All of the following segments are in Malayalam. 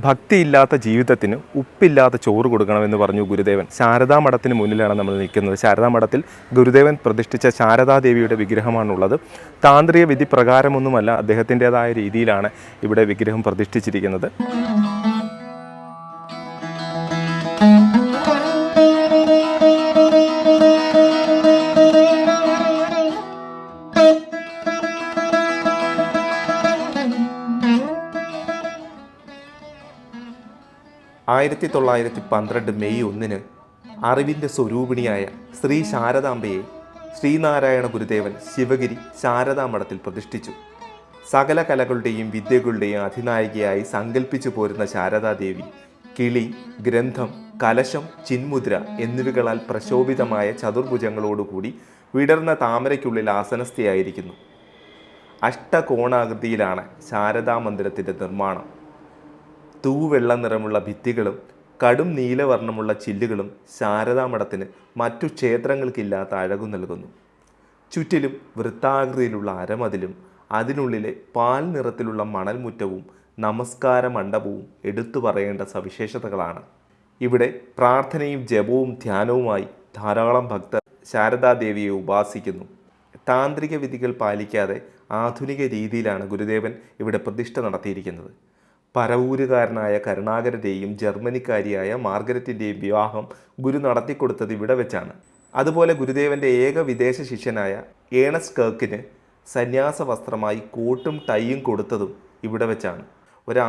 ഭക്തിയില്ലാത്ത ജീവിതത്തിന് ഉപ്പില്ലാത്ത ചോറ് കൊടുക്കണമെന്ന് പറഞ്ഞു ഗുരുദേവൻ. ശാരദാ മഠത്തിന് മുന്നിലാണ് നമ്മൾ നിൽക്കുന്നത്. ശാരദാ മഠത്തിൽ ഗുരുദേവൻ പ്രതിഷ്ഠിച്ച ശാരദാദേവിയുടെ വിഗ്രഹമാണുള്ളത്. താന്ത്രിക വിധി പ്രകാരമൊന്നുമല്ല അദ്ദേഹത്തിന്റെതായ രീതിയിലാണ് ഇവിടെ വിഗ്രഹം പ്രതിഷ്ഠിച്ചിരിക്കുന്നത്. ആയിരത്തി തൊള്ളായിരത്തി പന്ത്രണ്ട് മെയ് ഒന്നിന് അറിവിന്റെ സ്വരൂപിണിയായ ശ്രീ ശാരദാംബയെ ശ്രീനാരായണ ഗുരുദേവൻ ശിവഗിരി ശാരദാ മഠത്തിൽ പ്രതിഷ്ഠിച്ചു. സകല കലകളുടെയും വിദ്യകളുടെയും അധിനായികയായി സങ്കല്പിച്ചു പോരുന്ന ശാരദാദേവി കിളി ഗ്രന്ഥം കലശം ചിന്മുദ്ര എന്നിവകളാൽ പ്രശോഭിതമായ ചതുർഭുജങ്ങളോടുകൂടി വിടർന്ന താമരയ്ക്കുള്ളിൽ ആസനസ്ഥയായിരിക്കുന്നു. അഷ്ടകോണാകൃതിയിലാണ് ശാരദാ മന്ദിരത്തിന്റെ നിർമ്മാണം. തൂവെള്ള നിറമുള്ള ഭിത്തികളും കടും നീലവർണമുള്ള ചില്ലുകളും ശാരദാ മഠത്തിന് മറ്റു ക്ഷേത്രങ്ങൾക്കില്ലാത്ത അഴകു നൽകുന്നു. ചുറ്റിലും വൃത്താകൃതിയിലുള്ള അരമതിലും അതിനുള്ളിലെ പാൽ നിറത്തിലുള്ള മണൽമുറ്റവും നമസ്കാര മണ്ഡപവും എടുത്തു പറയേണ്ട സവിശേഷതകളാണ്. ഇവിടെ പ്രാർത്ഥനയും ജപവും ധ്യാനവുമായി ധാരാളം ഭക്തർ ശാരദാദേവിയെ ഉപാസിക്കുന്നു. താന്ത്രിക വിധികൾ പാലിക്കാതെ ആധുനിക രീതിയിലാണ് ഗുരുദേവൻ ഇവിടെ പ്രതിഷ്ഠ നടത്തിയിരിക്കുന്നത്. പരവൂരുകാരനായ കരുണാകരന്റെയും ജർമ്മനിക്കാരിയായ മാർഗരറ്റിന്റെയും വിവാഹം ഗുരു നടത്തിക്കൊടുത്തത് ഇവിടെ വെച്ചാണ്. അതുപോലെ ഗുരുദേവന്റെ ഏക വിദേശ ശിഷ്യനായ ഏണസ് കേക്കിന് സന്യാസ വസ്ത്രമായി കോട്ടും ടൈയും കൊടുത്തതും ഇവിടെ വെച്ചാണ്. ഒരു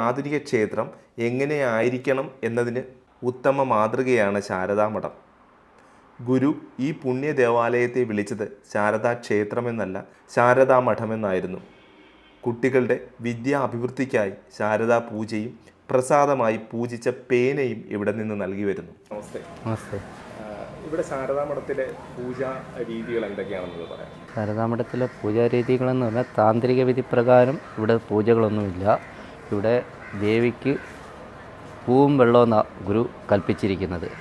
ക്ഷേത്രം എങ്ങനെയായിരിക്കണം എന്നതിന് ഉത്തമ മാതൃകയാണ് ശാരദാമഠം. ഗുരു ഈ പുണ്യ ദേവാലയത്തെ വിളിച്ചത് ശാരദാ ക്ഷേത്രമെന്നല്ല ശാരദാ മഠമെന്നായിരുന്നു കുട്ടികളുടെ വിദ്യാഭിവൃദ്ധിക്കായി ശാരദാ പൂജയും പ്രസാദമായി പൂജിച്ച പേനയും ഇവിടെ നിന്ന് നൽകി വരുന്നു. നമസ്തേ. നമസ്തേ. ഇവിടെ ശാരദാ മഠത്തിലെ പൂജാ രീതികൾ എന്തൊക്കെയാണെന്ന് പറയാം? ശാരദാമഠത്തിലെ പൂജാരീതികളെന്ന് പറഞ്ഞാൽ താന്ത്രിക വിധി പ്രകാരം ഇവിടെ പൂജകളൊന്നുമില്ല. ഇവിടെ ദേവിക്ക് പൂവും വെള്ളവും ഗുരു കൽപ്പിച്ചിരിക്കുന്നത്.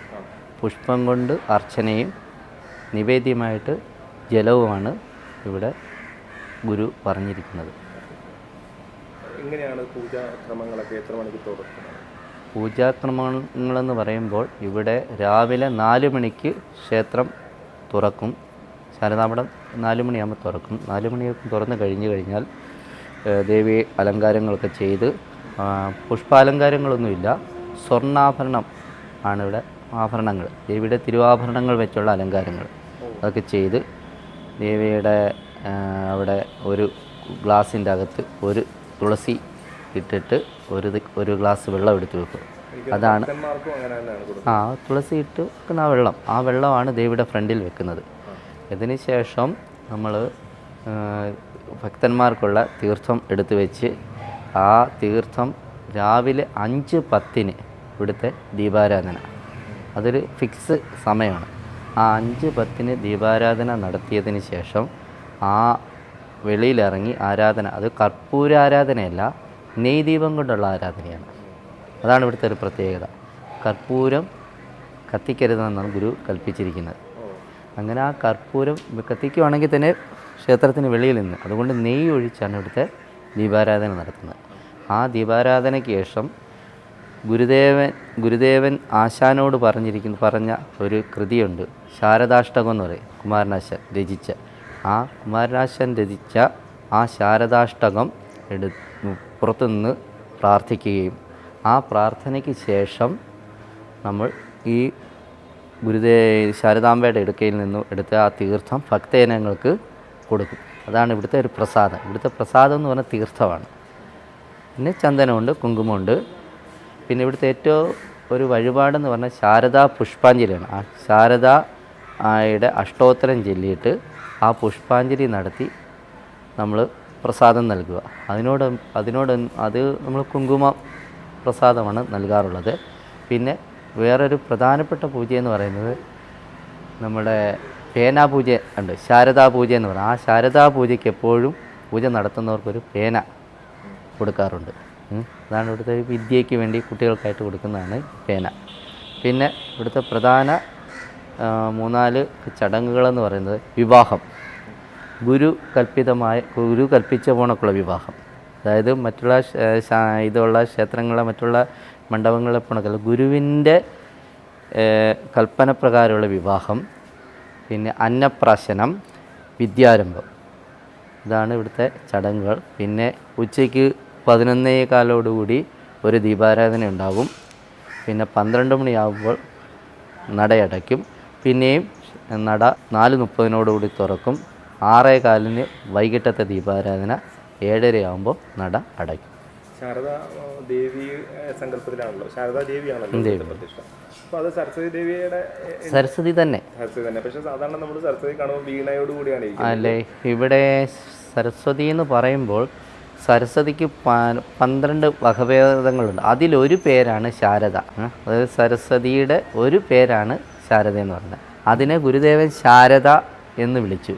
പുഷ്പം കൊണ്ട് അർച്ചനയും നിവേദ്യമായിട്ട് ജലവുമാണ് ഇവിടെ ഗുരു പറഞ്ഞിരിക്കുന്നത്. എങ്ങനെയാണ് പൂജാക്രമങ്ങളൊക്കെ എത്ര മണിക്ക് തുടങ്ങുന്നത് പൂജാക്രമങ്ങളെന്ന് പറയുമ്പോൾ ഇവിടെ രാവിലെ നാല് മണിക്ക് ക്ഷേത്രം തുറക്കും. ശാരദാമഠം നാല് മണിയാകുമ്പോൾ തുറക്കും. നാല് മണിയൊക്കെ തുറന്ന് കഴിഞ്ഞ് കഴിഞ്ഞാൽ ദേവി അലങ്കാരങ്ങളൊക്കെ ചെയ്ത് പുഷ്പാലങ്കാരങ്ങളൊന്നുമില്ല. സ്വർണാഭരണം ആണ് ഇവിടെ ആഭരണങ്ങൾ. ദേവിയുടെ തിരുവാഭരണങ്ങൾ വെച്ചുള്ള അലങ്കാരങ്ങൾ. അതൊക്കെ ചെയ്ത് ദേവിയുടെ അവിടെ ഒരു ഗ്ലാസിന്റെ അകത്ത് ഒരു തുളസി ഇട്ടിട്ട് ഒരു ഒരു ഗ്ലാസ് വെള്ളം എടുത്തു വെക്കും. അതാണ് ആ തുളസി ഇട്ട് വെക്കുന്ന ആ വെള്ളം. ആ വെള്ളമാണ് ദേവിയുടെ ഫ്രണ്ടിൽ വെക്കുന്നത്. ഇതിന് ശേഷം നമ്മൾ ഭക്തന്മാർക്കുള്ള തീർത്ഥം എടുത്തു വെച്ച് ആ തീർത്ഥം രാവിലെ അഞ്ച് പത്തിന് ഇവിടുത്തെ ദീപാരാധന. അതൊരു ഫിക്സ് സമയമാണ്. ആ അഞ്ച് പത്തിന് ദീപാരാധന നടത്തിയതിന് ശേഷം ആ വെളിയിലിറങ്ങി ആരാധന. അത് കർപ്പൂര ആരാധനയല്ല നെയ് ദീപം കൊണ്ടുള്ള ആരാധനയാണ്. അതാണ് ഇവിടുത്തെ ഒരു പ്രത്യേകത. കർപ്പൂരം കത്തിക്കരുതെന്നാണ് ഗുരു കൽപ്പിച്ചിരിക്കുന്നത്. അങ്ങനെ ആ കർപ്പൂരം കത്തിക്കുവാണെങ്കിൽ തന്നെ ക്ഷേത്രത്തിന് വെളിയിൽ നിന്ന്. അതുകൊണ്ട് നെയ്യ് ഒഴിച്ചാണ് ഇവിടുത്തെ ദീപാരാധന നടത്തുന്നത്. ആ ദീപാരാധനയ്ക്ക് ശേഷം ഗുരുദേവൻ ഗുരുദേവൻ ആശാനോട് പറഞ്ഞിരിക്കുന്നു പറഞ്ഞ ഒരു കൃതിയുണ്ട്. ശാരദാഷ്ടകം എന്ന് പറയും. കുമാരനാശൻ രചിച്ച. ആ കുമാരനാശാൻ രചിച്ച ആ ശാരദാഷ്ടകം എടു പുറത്തുനിന്ന് പ്രാർത്ഥിക്കുകയും ആ പ്രാർത്ഥനയ്ക്ക് ശേഷം നമ്മൾ ഈ ഗുരുദേ ശാരദാംബയുടെ ഇടുക്കയിൽ നിന്നും എടുത്ത ആ തീർത്ഥം ഭക്തജനങ്ങൾക്ക് കൊടുക്കും. അതാണ് ഇവിടുത്തെ ഒരു പ്രസാദം. ഇവിടുത്തെ പ്രസാദം എന്ന് പറഞ്ഞാൽ തീർത്ഥമാണ്. പിന്നെ ചന്ദനമുണ്ട് കുങ്കുമമുണ്ട്. പിന്നെ ഇവിടുത്തെ ഏറ്റവും ഒരു വഴിപാടെന്ന് പറഞ്ഞാൽ ശാരദാ പുഷ്പാഞ്ജലിയാണ്. ആ ശാരദ ആയുടെ അഷ്ടോത്തരം ചൊല്ലിയിട്ട് ആ പുഷ്പാഞ്ജലി നടത്തി നമ്മൾ പ്രസാദം നൽകുക. അതിനോട് അതിനോട് അത് നമ്മൾ കുങ്കുമ പ്രസാദമാണ് നൽകാറുള്ളത്. പിന്നെ വേറൊരു പ്രധാനപ്പെട്ട പൂജയെന്ന് പറയുന്നത് നമ്മുടെ പേന പൂജ ഉണ്ട്. ശാരദാ പൂജ എന്ന് പറയും. ആ ശാരദാ പൂജയ്ക്ക് എപ്പോഴും പൂജ നടത്തുന്നവർക്കൊരു പേന കൊടുക്കാറുണ്ട്. അതാണ് ഇവിടുത്തെ വിദ്യയ്ക്ക് വേണ്ടി കുട്ടികൾക്കായിട്ട് കൊടുക്കുന്നതാണ് പേന. പിന്നെ ഇവിടുത്തെ പ്രധാന മൂന്നാൽ ചടങ്ങുകളെന്ന് പറയുന്നത് വിവാഹം. ഗുരു കൽപ്പിതമായ ഗുരു കൽപ്പിച്ച പോണക്കുള്ള വിവാഹം. അതായത് മറ്റുള്ള ഇതുള്ള ക്ഷേത്രങ്ങളെ മറ്റുള്ള മണ്ഡപങ്ങളെ പോണക്കല്ല ഗുരുവിന്റെ കൽപ്പനപ്രകാരമുള്ള വിവാഹം പിന്നെ അന്നപ്രാശനം വിദ്യാരംഭം. ഇതാണ് ഇവിടുത്തെ ചടങ്ങുകൾ. പിന്നെ ഉച്ചയ്ക്ക് പതിനൊന്നേ കാലോടുകൂടി ഒരു ദീപാരാധന ഉണ്ടാകും പിന്നെ പന്ത്രണ്ട് മണിയാകുമ്പോൾ നടയടയ്ക്കും. പിന്നെയും നട നാല് മുപ്പതിനോടുകൂടി തുറക്കും. ആറേ കാലിന് വൈകിട്ടത്തെ ദീപാരാധന ഏഴരയാകുമ്പോൾ നട അടയ്ക്കും. ശാരദ ആ, ദേവി ആ, സങ്കല്പത്തിലാണല്ലോ. ശാരദാ ദേവിയാണല്ലോ ഇവിടുത്തെ പ്രതിഷ്ഠ അപ്പോൾ അത് സരസ്വതി ദേവിയുടെ എ, സരസ്വതി തന്നെ. സരസ്വതി തന്നെ. പക്ഷെ സാധാരണ നമ്മൾ സരസ്വതി കാണുമ്പോൾ വീണയോട് കൂടിയാണ് അല്ലേ? ഇവിടെ സരസ്വതി എന്ന് പറയുമ്പോൾ സരസ്വതിക്ക് പന്ത്രണ്ട് വകഭേദങ്ങളുണ്ട്. അതിലൊരു പേരാണ് ശാരദ. അതായത് സരസ്വതിയുടെ ഒരു പേരാണ് ശാരദ എന്ന് പറയുന്നത്. അതിനെ ഗുരുദേവൻ ശാരദ എന്ന് വിളിച്ചു.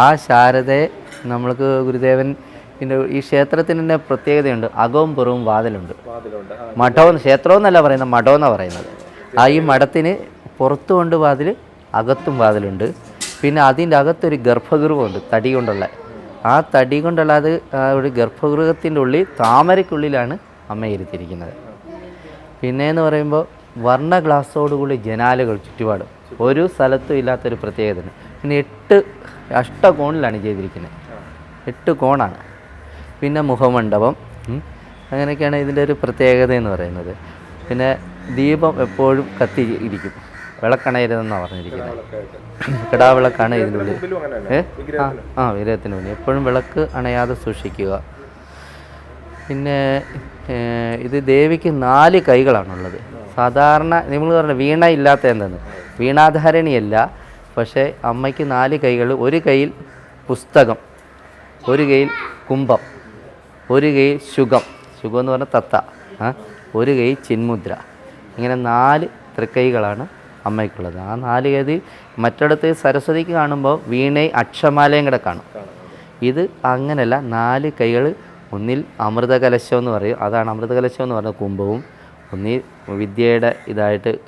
ആ ശാരദയെ നമ്മൾക്ക് ഗുരുദേവൻ പിന്നെ ഈ ക്ഷേത്രത്തിന് തന്നെ പ്രത്യേകതയുണ്ട്. അകവും പുറവും വാതിലുണ്ട്. മഠവും ക്ഷേത്രം എന്നല്ല പറയുന്നത് മഠം എന്നാണ് പറയുന്നത്. ആ ഈ മഠത്തിന് പുറത്തു കൊണ്ട് വാതിൽ അകത്തും വാതിലുണ്ട്. പിന്നെ അതിന്റെ അകത്തൊരു ഗർഭഗൃഹമുണ്ട് തടി കൊണ്ടുള്ള. ആ തടി കൊണ്ടുള്ള അത് ആ ഒരു ഗർഭഗൃഹത്തിന്റെ ഉള്ളിൽ താമരയ്ക്കുള്ളിലാണ് അമ്മ ഇരുത്തിയിരിക്കുന്നത്. പിന്നെ എന്ന് പറയുമ്പോൾ വർണ ഗ്ലാസ്സോടുകൂടി ജനാലുകൾ ചുറ്റുപാടും. ഒരു സ്ഥലത്തും ഇല്ലാത്തൊരു പ്രത്യേകതയാണ് പിന്നെ എട്ട് അഷ്ടകോണിലാണ് ചെയ്തിരിക്കുന്നത്. എട്ട് കോണാണ്. പിന്നെ മുഖമണ്ഡപം. അങ്ങനെയൊക്കെയാണ് ഇതിന്റെ ഒരു പ്രത്യേകത എന്ന് പറയുന്നത്. പിന്നെ ദീപം എപ്പോഴും കത്തി ഇരിക്കും. വിളക്കണയരുതെന്നാണ് പറഞ്ഞിരിക്കുന്നത്. കിടാവിളക്കാണ് ഇതിനുള്ളിൽ ആ ആ വിരഹത്തിന് മുന്നിൽ. എപ്പോഴും വിളക്ക് അണയാതെ സൂക്ഷിക്കുക. പിന്നെ ഇത് ദേവിക്ക് നാല് കൈകളാണുള്ളത്. സാധാരണ നിങ്ങൾ പറഞ്ഞ വീണ ഇല്ലാത്ത എന്തെന്ന് വീണാധാരണിയല്ല പക്ഷേ അമ്മയ്ക്ക് നാല് കൈകൾ ഒരു കയ്യിൽ പുസ്തകം ഒരു കയ്യിൽ കുംഭം ഒരു കൈ ശുഗം. ശുഗം എന്ന് പറഞ്ഞാൽ തത്ത ഒരു കൈ ചിന്മുദ്ര. ഇങ്ങനെ നാല് തൃക്കൈകളാണ് അമ്മയ്ക്കുള്ളത്. ആ നാല് കൈ മറ്റിടത്ത് സരസ്വതിക്ക് കാണുമ്പോൾ വീണയും അക്ഷമാലയും കൂടെ കാണും. ഇത് അങ്ങനെയല്ല നാല് കൈകൾ ഒന്നിൽ അമൃതകലശം എന്ന് പറയും. അതാണ് അമൃതകലശം എന്ന് പറഞ്ഞ കുംഭവും ഒന്നിൽ വിദ്യയുടെ ഇതായിട്ട്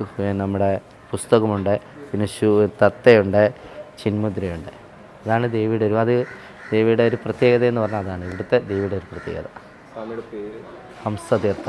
നമ്മുടെ പുസ്തകമുണ്ട്. പിന്നെ ഷൂ തത്തയുണ്ട് ചിന്മുദ്രയുണ്ട്. അതാണ് ദേവിയുടെ ഒരു അത് ദേവിയുടെ ഒരു പ്രത്യേകത എന്ന് പറഞ്ഞാൽ അതാണ് ഇവിടുത്തെ ദേവിയുടെ ഒരു പ്രത്യേകത. ഹംസതീർത്ഥ.